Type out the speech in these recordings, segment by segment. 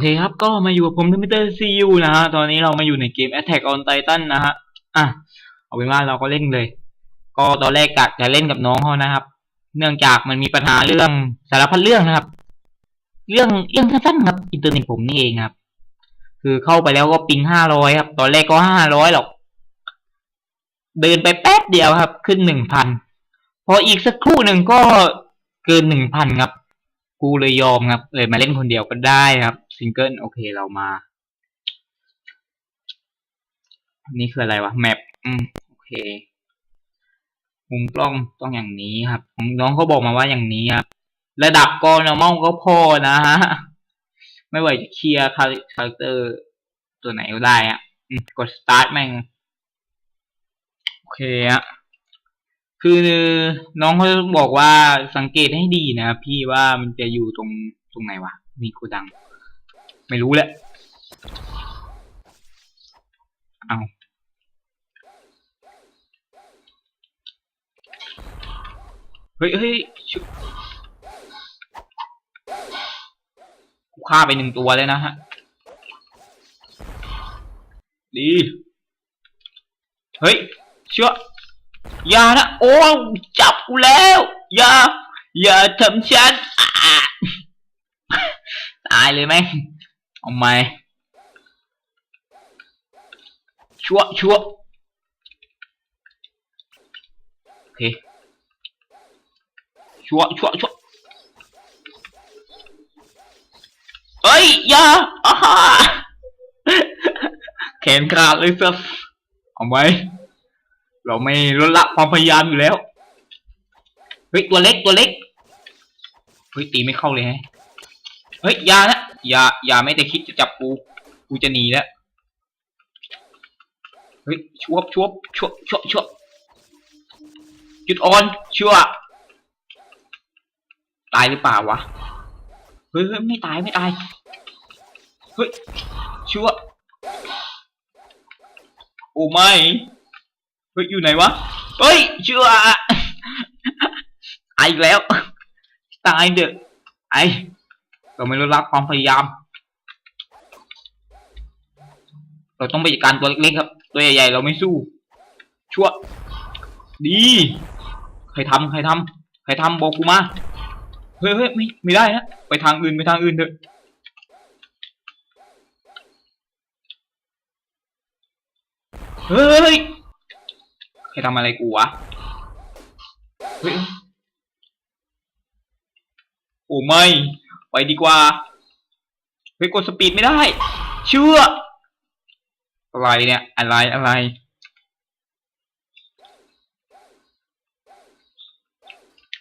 เคครับ ก็มาอยู่กับผมมิเตอร์ซียูนะฮะ ตอนนี้เรามาอยู่ในเกม Attack on Titan นะฮะ อะ เอาเป็นว่าเราก็เล่นเลย ก็ตอนแรกกะจะเล่นกับน้องเขานะครับ เนื่องจากมันมีปัญหาเรื่องสารพัดเรื่องนะครับ เรื่องเรื่องสั้นๆครับอินเทอร์เน็ตผมนี่เองครับ คือเข้าไปแล้วก็ปิงห้าร้อยครับ ตอนแรกก็ห้าร้อยหรอก เดินไปแป๊บเดียวครับ ขึ้นหนึ่งพัน พออีกสักครู่หนึ่งก็เกินหนึ่งพันครับ กูเลยยอมครับ เลยมาเล่นคนเดียวก็ได้ครับ ซิงเกิลโอเคเรามา นี่คืออะไรวะแมปอืมโอเค มุมกล้องต้องอย่างนี้ครับ น้องเขาบอกมาว่าอย่างนี้ครับ ระดับก็ normal ก็พอนะฮะ ไม่ว่าจะเคลียร์คาแรคเตอร์ตัวไหนก็ได้อะกด start แม่ง โอเคอะคือน้องเขาบอกว่าสังเกตให้ดีนะพี่ว่ามันจะอยู่ตรงตรงไหนวะ มีโกดัง ไม่รู้แหละเอาเฮ้ยเฮ้ยกูฆ่าไปหนึ่งตัวเลยนะฮะ ดี เฮ้ย เชื่ออย่านะ โอ้จับกูแล้ว อย่า อย่าทำฉันตายเลยไหม เอาไหมชั่วชั่วโอเคชั่วชั่วชั่วเอ้ยอย่าอ่าแขนขาดเลยสัสเอาไหมเราไม่ลดละความพยายามอยู่แล้วเฮ้ยตัวเล็กตัวเล็กเฮ้ยตีไม่เข้าเลยฮะเฮ้ยยานะ อย่า อย่าไม่ได้คิดจะจับกู กูจะหนีแล้ว เฮ้ยชวบชวบชวบชวบชวบจุดอ่อนชั่ว ตายหรือเปล่าวะ เฮ้ยไม่ตายไม่ตาย เฮ้ยชั่ว โอ้ไม่ เฮ้ยอยู่ไหนวะ เฮ้ยชื่อไออีกแล้ว ตายเด้อไอ เราไม่รู้รักความพยายาม เราต้องไปจัดการตัวเล็กๆครับ ตัวใหญ่ๆเราไม่สู้ ชั่ว ดี ใครทำใครทำใครทำบอกกูมา เฮ้ยเฮ้ยไม่ไม่ได้นะ ไปทางอื่นไปทางอื่นเถอะเฮ้ย ใครทำอะไรกูวะ เฮ้ย โอ้ไม่ ไปดีกว่าเฮ้ยกดสปีดไม่ได้ เชื่อ อะไรเนี่ย อะไรอะไร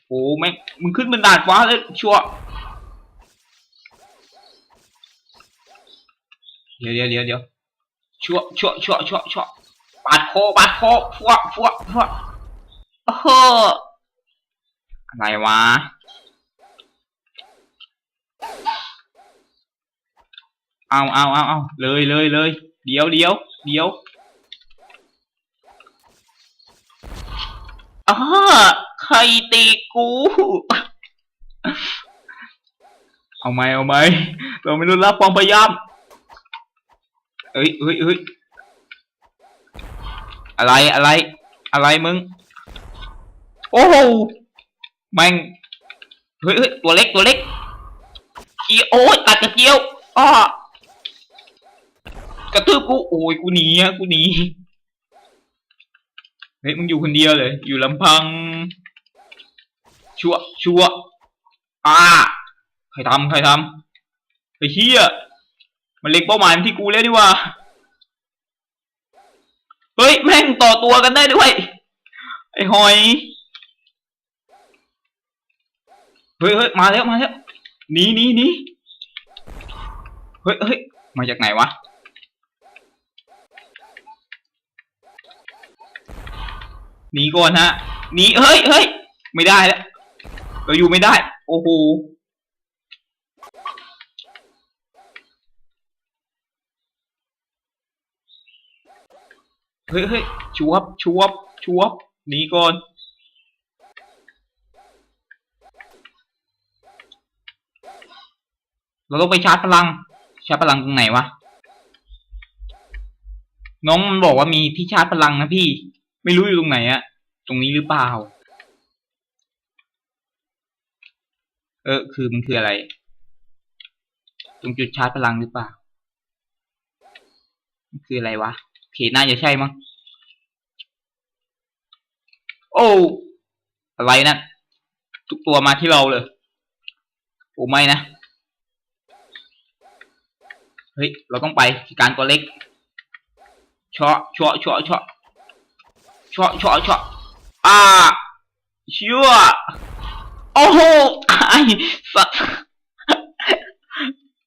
โอ้แม่งมึงขึ้นบนดาดฟ้าเลยชัวเดี๋ยวเดี๋ยวเดี๋ยวเดี๋ยวชัวชัวชัวชัวชัวปาดคอบาดคอฟัวฟัวฟัวโอ้โหอะไรวะ เอาเอาเอาเอาเลยเลยเลยเดี๋ยวเดี๋ยวเดี๋ยวอ้าใครตีกู เอาไหมเอาไหมเราไม่รู้รับความพยายามเอ้ยเอ้ยเอ้ยอะไรอะไร อะไรมึง โอ้โหแม่งเฮ้ยเฮ้ยตัวเล็กตัวเล็กเกียวโอ้ยตัดกระเจียวอ้อ กระทืบกูโอ้ยกูหนีอะกูหนีเฮ้ยมึงอยู่คนเดียวเลย อยู่ลำพัง ชัวชัวอ่าใครทำใครทำไอ้เฮียมันเล็งเป้าหมายมาที่กูแล้วดีว่าเฮ้ยแม่งต่อตัวกันได้ด้วยไอ้หอยเฮ้ยเฮ้ยมาแล้วมาแล้วหนีหนีหนีเฮ้ยเฮ้ยมาจากไหนวะ หนีก่อนฮะหนีเฮ้ยเฮ้ยไม่ได้แล้วเราอยู่ไม่ได้ โอ้โหเฮ้ยเฮ้ยชวบชวบชวบหนีก่อนเราต้องไปชาร์จพลัง ชาร์จพลังตรงไหนวะ น้องมันบอกว่ามีที่ชาร์จพลังนะพี่ ไม่รู้อยู่ตรงไหนอะตรงนี้หรือเปล่า เออ คือมันคืออะไร ตรงจุดชาร์จพลังหรือเปล่า มันคืออะไรวะโอเคน่าจะใช่มั้ง โอ้ อะไรนะทุกตัวมาที่เราเลย โอ้ไม่นะ เฮ้ย เราต้องไปการตัวเล็กเชาะเชาะเชาะเชาะ ชาะเชาะเชาะอ่าเชื่อโอ้โหไอ้สัส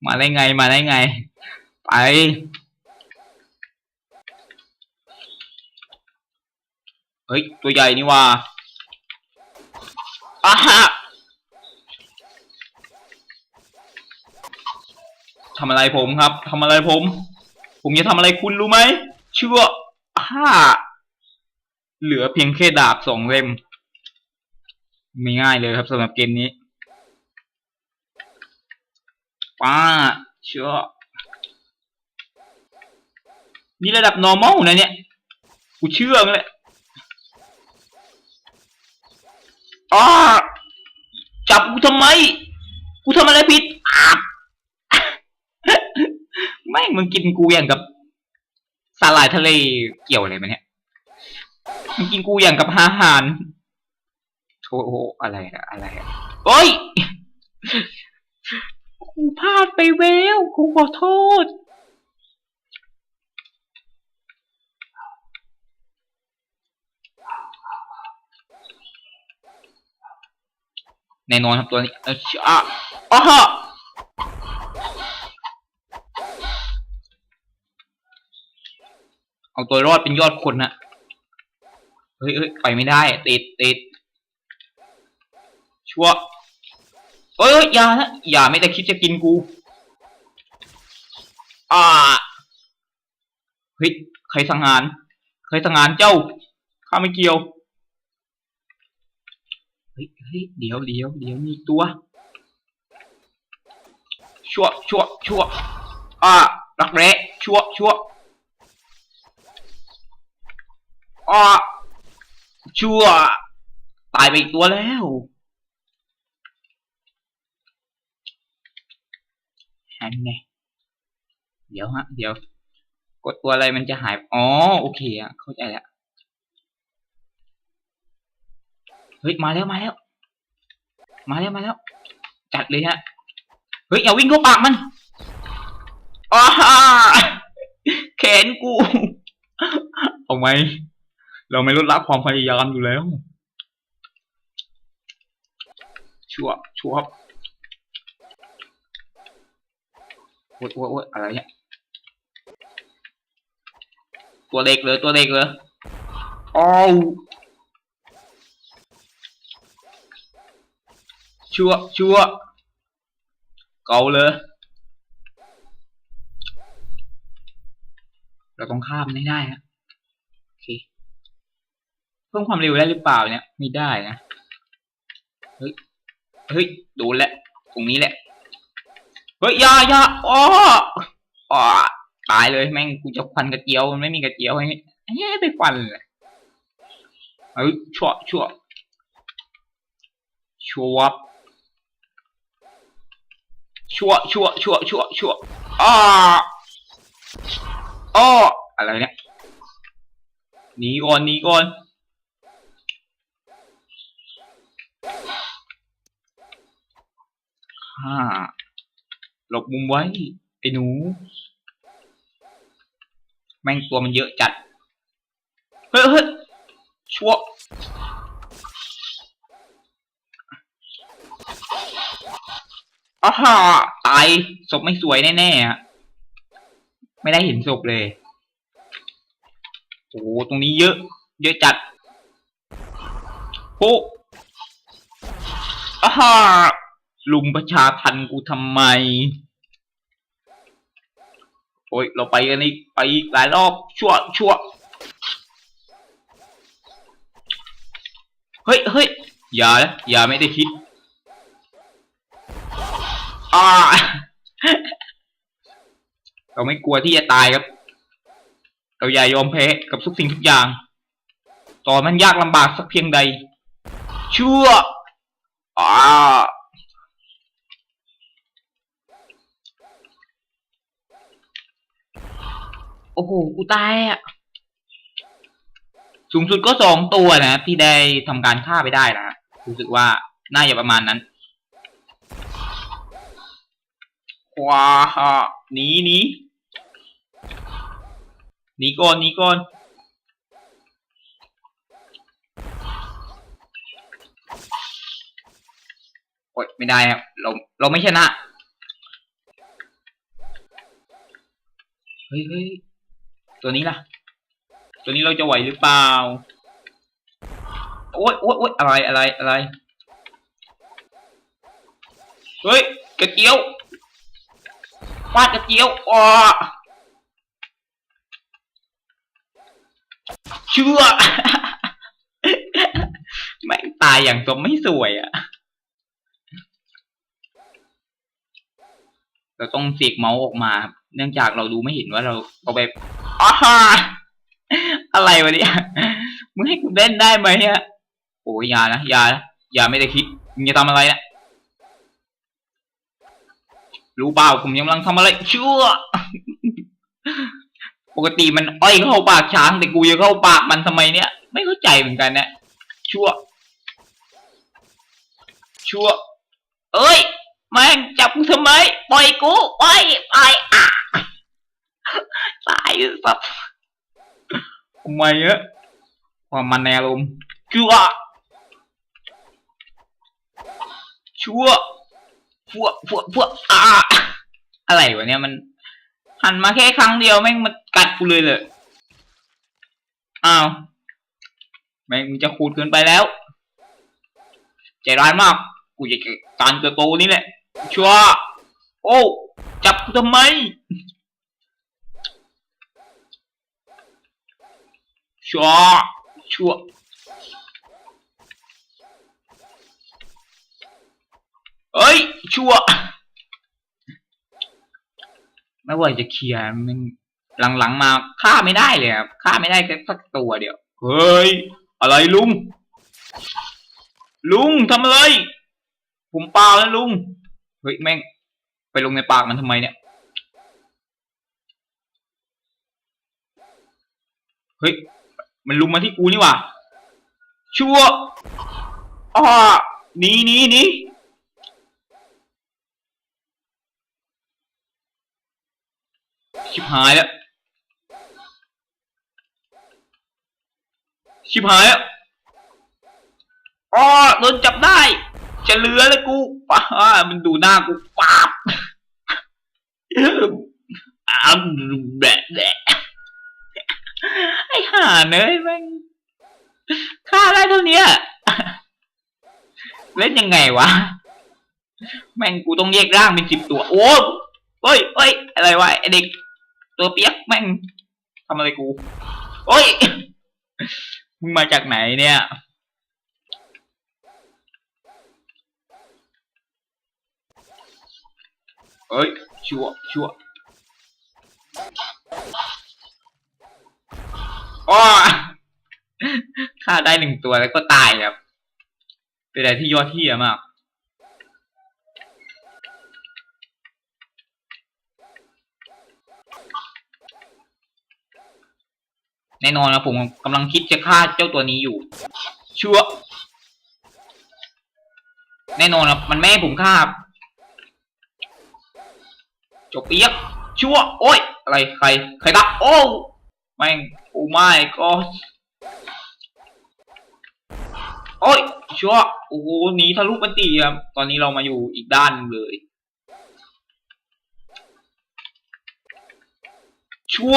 มาได้ไงมาได้ไง ไปเฮ้ย ตัวใหญ่นี่ว่าอ่าฮะทำอะไรผมครับทำอะไรผม ผมจะทำอะไรคุณรู้ไหมเชื่อห้า เหลือเพียงแค่ดาบสองเล่ม ไม่ง่ายเลยครับสำหรับเกมนี้ ป้าเชื่อนี่ระดับ normal นะเนี่ย กูเชื่อเลยอ้าจับกูทำไม กูทำอะไรผิดอ้าแม่งมึงกินกูอย่างกับสาหร่ายทะเลเกี่ยวอะไรมาเนี่ย มึงกินกูอย่างกับอาหารโอ้โหอะไรอะอะไรอะโอ้ยกูพลาดไปเวลกูขอโทษ แน่นอนครับตัวนี้เอออะอ๋อฮะเอาตัวรอดเป็นยอดคนนะ เฮ้ยเฮ้ยไปไม่ได้ ติดติดชั่วเอ้ยอย่านะอย่าไม่แต่คิดจะกินกู อ่าเฮ้ยใครสังหารใครสังหารเจ้าข้าไม่เกี่ยวเฮ้ยเฮ้ยเดี๋ยวเดี๋ยวเดี๋ยวมีตัวชั่วชั่วชั่วอ่ารักแร้ชั่วชั่วอ่า ชั่ว ตายไปอีกตัวแล้วฮันไง เดี๋ยวฮะ เดี๋ยว กดตัวอะไรมันจะหาย อ๋อ โอเคอะเข้าใจแล้ว เฮ้ย มาแล้ว มาแล้ว มาแล้ว มาแล้ว จัดเลยฮะ เฮ้ย อย่าวิ่งเข้าปากมันอ้าแขนกู เอาไหม เราไม่ลดละความพยายามอยู่แล้ว ชัวชัวร์โอ้ยโอ้ยโอ้ยอะไรเนี่ยตัวเล็กเลยตัวเล็กเลยอ้าวชัวชัวเกาเลย เราต้องข้ามไม่ได้ฮะ เพิ่มความเร็วได้หรือเปล่าเนี่ยไม่ได้นะเฮ้ยเฮ้ยโดนแล้วตรงนี้แหละเฮ้ยยายาอ้ออ้อตายเลยแม่งกูจะควันกระเจียวมันไม่มีกระเจียวให้ให้ไปควันเลยเฮ้ยชั่วชั่วชัวชัวชัวชัวชัวชัวอ้าอ้ออะไรเนี่ยหนีก่อนหนีก่อน ห้าหลบมุมไว้ ไอ้หนู แม่งตัวมันเยอะจัด เฮ้ยเฮ้ยชัวอ้าฮ่าตาย ศพไม่สวยแน่ๆอะไม่ได้เห็นศพเลย โอ้ตรงนี้เยอะ เยอะจัดโอ้อ้าฮ่า ลุมประชาทันกูทำไม โอ้ย เราไปกันอีก ไปอีกหลายรอบ ชั่วชั่วเฮ้ยเฮ้ยอย่านะอย่าไม่ได้คิดอ่าเราไม่กลัวที่จะตายครับ เราอย่ายอมแพ้กับทุกสิ่งทุกอย่าง ต่อมันยากลำบากสักเพียงใด ชั่วอ่า โอ้โห กูตายอะ สูงสุดก็สองตัวนะที่ได้ทำการฆ่าไปได้นะรู้สึกว่าน่าจะประมาณนั้นว้าฮะหนีหนีหนีก่อนหนีก่อนโอ๊ยไม่ได้ครับเราเราไม่ชนะ เฮ้ยเฮ้ย ตัวนี้ล่ะ ตัวนี้เราจะไหวหรือเปล่า โอ๊ยโอ๊ยโอ๊ยอะไรอะไรอะไร เฮ้ย กระเจียวฟาดกระเจียวอ๋อเชื่อแม่งตายอย่างสมไม่สวยอะ่ะ เราต้องเสกเมาส์ออกมา เนื่องจากเราดูไม่เห็นว่าเราเราไป อาฮาอะไรวะเนี่ยมึงให้กูเล่นได้ไหมฮะโอ้ยอย่านะอย่านะอย่าไม่ได้คิดมึงจะทำอะไรนะรู้เปล่าผมยังกำลังทำอะไรชั่ว ปกติมันอ้อยเข้าปากช้างแต่กูจะเข้าปากมันทำไมเนี่ย ไม่เข้าใจเหมือนกันนะชั่ว ชั่ว เอ้ยแม่งจับกูทำไมปล่อยกูปล่อยปล่อยอะ ตายสัตว์ทำไมเอะความมันในอารมณ์ชั่ว ชั่วพวกพวกพวกอ่าอะไรวะเนี่ยมัน หันมาแค่ครั้งเดียวแม่งมันกัดกูเลยเลยอ้าวแม่งมึงจะขูดเกินไปแล้วใจร้ายมาก กูจะการเกิดโตนี่แหละ ชัวร์โอ้ จับกูทำไม ชัวชัวเอ้ย ชัวไม่ว่าจะเคลียร์มันหลังๆมาฆ่าไม่ได้เลยครับฆ่าไม่ได้แค่สักตัวเดียว เฮ้ย อะไรลุง ลุงทำอะไร ผมเปล่าแล้วลุง เฮ้ย แม่ง ไปลงในปากมันทำไมเนี่ย เฮ้ย มันลุมมาที่กูนี่หว่าชั่วอ่าหนีหนีหนีชิบหายแล้วชิบหายแล้วอ๋อโดนจับได้ จะเหลือเลยกูป้ามันดูหน้ากูป๊าบอ้าวแบะแบะ ไอ้ห่าเนยแม่งฆ่าได้เท่านี้เล่นยังไงวะ แม่งกูต้องแยกร่างเป็นสิบตัว โอ้เฮ้ยเฮ้ย อะไรวะไอเด็ก ตัวเปียกแม่งทำอะไรกู โอ้ย มึงมาจากไหนเนี่ยเอ้ย ชัวชัว อ้อฆ่าได้หนึ่งตัวแล้วก็ตายครับ เป็นอะไรที่ยอดเยี่ยมมาก แน่นอนนะผมกำลังคิดจะฆ่าเจ้าตัวนี้อยู่ ชัวแน่นอนนะมันไม่ผมฆ่าจบเปียกชั่ว โอ้ย อะไร ใคร ใครดักโอ้แม่ง อ้ไม่ก็โอ้ยชัวโอ้โหหนีทะลุปันตีครับ ตอนนี้เรามาอยู่อีกด้านเลย ชัว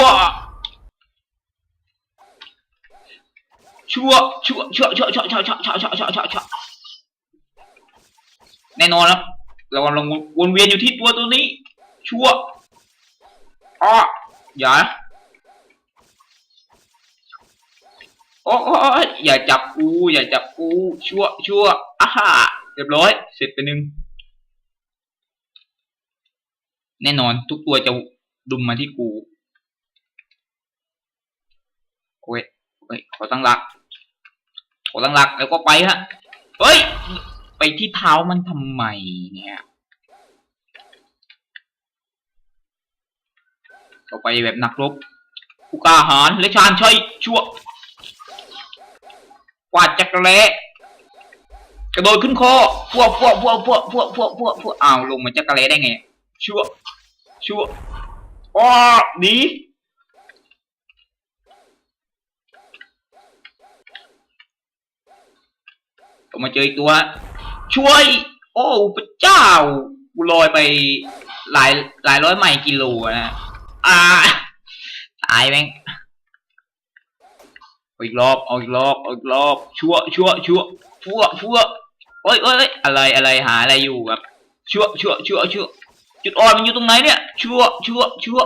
ชัวชัวชัวชัวชัวชัวชัวชัวชัวชัวชัวชัวแน่นอนครับเรากำลังวนเวียนอยู่ที่ตัวตัวนี้ ชัวอ๋ออย่า โอ้ยอย่าจับกูอย่าจับกูชั่วชั่วอ่าฮ่าเรียบร้อย เสร็จไปหนึ่งแน่นอนทุกตัวจะดุมมาที่กูโอ้ยเฮ้ยขอตั้งหลัก ขอตั้งหลักแล้วก็ไปฮะเฮ้ย ไปที่เท้ามันทำไมเนี่ยต่อไปแบบนักรบผู้กล้าหาญและชาญชัยชั่ว กวาดจักรเละกระโดดขึ้นคอพวกพวกพวกพวกพวกพวกพวกพวกอ้าวลงมาจักรเละได้ไง ชั่ว ชั่วอ้อหนีก็มาเจออีกตัว ช่วย โอ้พระเจ้ากูลอยไปหลายหลายร้อยไมล์กิโลนะอ่าตายแม่ง เอาอีกรอบเอาอีกรอบเอาอีกรอบชั่วชั่วชั่วชั่วชั่วโอ้ยโอ้ยเอ้ยอะไรอะไรหาอะไรอยู่ครับชั่วชั่วชั่วชั่วจุดอ่อนมันอยู่ตรงไหนเนี่ยชั่วชั่วชั่ว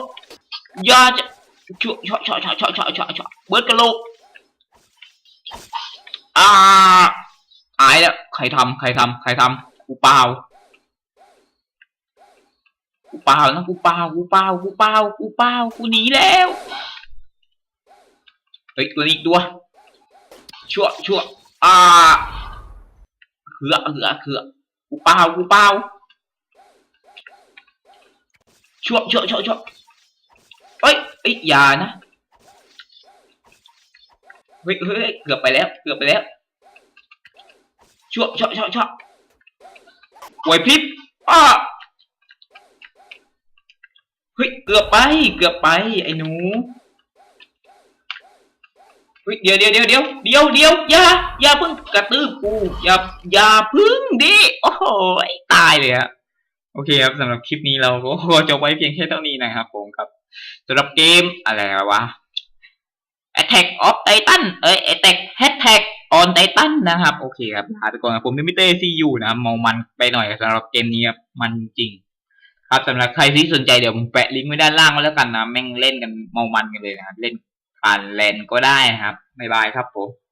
ยาจะชั่วชั่วชั่วชั่วชั่วชั่วชั่วชั่วเบิร์ดกระโหลกอ่าหายแล้วใครทำใครทำใครทำกูเปล่ากูเปล่านะกูเปล่ากูเปล่ากูเปล่ากูเปล่ากูหนีแล้ว เฮ้ยตัวนี้อีกตัวชั่วชั่วอ่าเขือเขือเขือกูเปล่ากูเปล่าชั่วชั่วชั่วชั่วเฮ้ยเอ้ยอย่านะเฮ้ยเฮ้ยเกือบไปแล้วเกือบไปแล้วชั่วชั่วชั่วชั่วไหวพริบอ้าเฮ้ยเกือบไปเกือบไปไอ้หนู เฮ้ยเดี๋ยวเดี๋ยวเดี๋ยวเดี๋ยวเดี๋ยวเดี๋ยวอย่าอย่าเพิ่งกระตือกูอย่าอย่าพึ่งดิโอ้โหตายเลยอะโอเคครับสำหรับคลิปนี้เราก็จบไว้เพียงแค่เท่านี้นะครับผมครับสำหรับเกมอะไรวะ Attack of Titan เอ้ย Attack Hashtag on Titan นะครับ โอเคครับลาไปก่อนครับผมมิเตอร์ซีอยู่นะมองมันไปหน่อยสำหรับเกมนี้ครับมันจริง ครับสำหรับใครที่สนใจเดี๋ยวผมแปะลิงก์ไว้ด้านล่างไว้แล้วกันนะ แม่งเล่นกันเมามันกันเลยนะครับเล่น ผ่านแลนก็ได้นะครับบ๊ายบายครับผม